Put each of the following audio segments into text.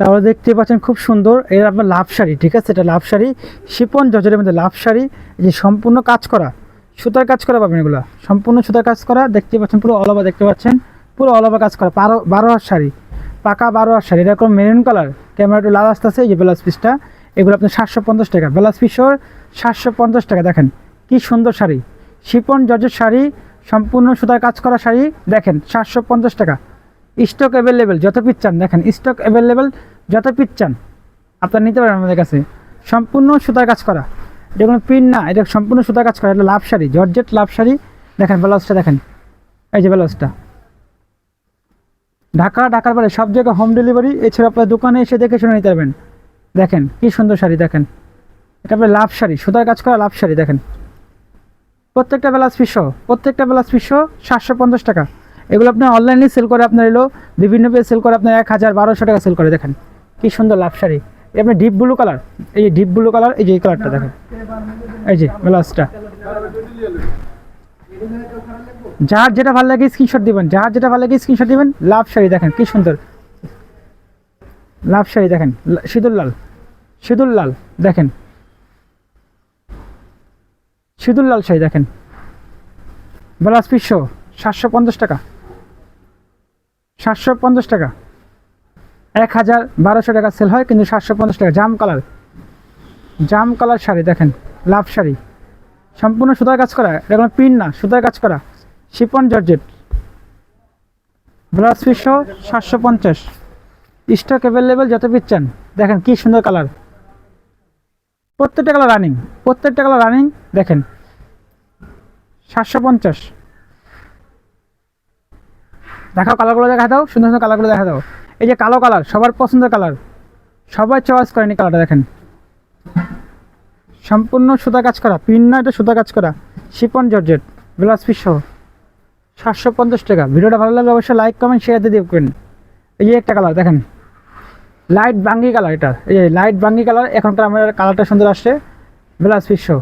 তাহলে দেখতে পাচ্ছেন খুব সুন্দর। এর আপনার লাভ শাড়ি, ঠিক আছে? এটা লাভ শাড়ি। শিপন জজরের মধ্যে লাভ শাড়ি। এই যে সম্পূর্ণ কাজ করা, সুতার কাজ করা পাবেন এগুলো। সম্পূর্ণ সুতার কাজ করা, দেখতে পাচ্ছেন পুরো অলবা দেখতে পাচ্ছেন? পুরো অলবা কাজ করা, বারো বারো হাত শাড়ি, পাকা বারো হাত শাড়ি। এরকম মেরুন কালার ক্যামেরা একটু লাল আসতেছে, এই যে ব্লাউজ পিসটা এগুলো আপনার সাতশো পঞ্চাশ টাকা। ব্লাউজ পিসর সাতশো পঞ্চাশ টাকা। দেখেন কি সুন্দর শাড়ি। শিপন জর্জের শাড়ি, সম্পূর্ণ সুতার কাজ করা শাড়ি। দেখেন, সাতশো পঞ্চাশ টাকা। স্টক অ্যাভেলেবেল, যত পিস চান, দেখেন, স্টক অ্যাভেলেবেল, যত পিস চান, আপনার নিতে পারেন আমাদের কাছে। সম্পূর্ণ সুতার কাজ করা। এটা কোনো পিন না, এটা সম্পূর্ণ সুতার কাজ করা, এটা love sari, georgette love sari. দেখেন, ব্লাউজটা দেখেন, এই যে ব্লাউজটা। ঢাকা, ঢাকার বাইরে, সব জায়গায় হোম ডেলিভারি এছাড়া আপনার দোকানে এসে দেখে শুনে নিতে পারবেন। দেখেন, কি সুন্দর শাড়ি, দেখেন। এটা আপনার লাভ শাড়ি, সুতার কাজ করা লাভ শাড়ি, দেখেন। প্রত্যেকটা ব্লাউজ পিসো প্রত্যেকটা ব্লাউজ পিসো সাতশো পঞ্চাশ টাকা। এগুলো আপনার অনলাইনে সেল করে আপনার এলো, বিভিন্ন পেয়ে সেল করে আপনার এক হাজার, বারোশো টাকা সেল করে, দেখেন। কি সুন্দর লাভ শাড়ি এই আপনার ডিপ ব্লু কালার এই যে ডিপ ব্লু কালার এই যে এই কালারটা দেখেন। এই যে ব্লাউজটা যার যেটা ভালো লাগে স্ক্রিনশট দিবেন, যার যেটা ভালো লাগে স্ক্রিনশট দিবেন লাভ শাড়ি দেখেন, কি সুন্দর। লাভ শাড়ি দেখেন সিঁদুর লাল। সিঁদুর লাল, দেখেন। সিঁদুর লাল শাড়ি, দেখেন। ব্লাউজ পিসশো সাতশো পঞ্চাশ টাকা। সাতশো পঞ্চাশ টাকা। এক হাজার বারোশো টাকা সেল হয়, কিন্তু সাতশো পঞ্চাশ টাকা। জাম কালার জাম কালার শাড়ি, দেখেন লাভ শাড়ি। সম্পূর্ণ সুতার কাজ করা, এটা কোনো পিন না, সুতার কাজ করা। শিপন জর্জেট। ব্লাউজ পিসশো সাতশো পঞ্চাশ। স্টক অ্যাভেলেবেল যত পিস চান। দেখেন, কি সুন্দর কালার প্রত্যেকটা কালার রানিং প্রত্যেকটা কালার রানিং দেখেন, সাতশো পঞ্চাশ। দেখাও কালারগুলো দেখা দাও, সুন্দর সুন্দর কালারগুলো দেখা দাও। এই যে কালো কালার সবার পছন্দের কালার সবাই চয়েস করেনি কালারটা দেখেন। সম্পূর্ণ সুতা কাজ করা পিন না এটা সুতা কাজ করা। শিপন জর্জেট ব্লাউজ পিস সহ। সাতশো পঞ্চাশ টাকা। ভিডিওটা ভালো লাগলে অবশ্যই লাইক কমেন্ট শেয়ার দিয়ে দেবেন। এই যে একটা কালার দেখেন। লাইট বাঙ্গি কালার এটা। এই লাইট বাঙ্গি কালার এখনকার আমার কালারটা সুন্দর আসছে। ব্লাউজ পিস সহ।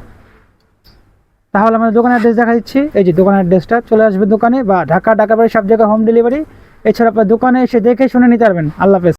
তাহলে আমাদের দোকানের অ্যাড্রেস দেখা দিচ্ছি। এই যে দোকানের অ্যাড্রেসটা চলে আসবে দোকানে বা ঢাকা ঢাকা বাড়ি সব জায়গায় হোম ডেলিভারি এছাড়া আপনার দোকানে এসে দেখে শুনে নিতে পারবেন। আল্লাহ হাফেজ।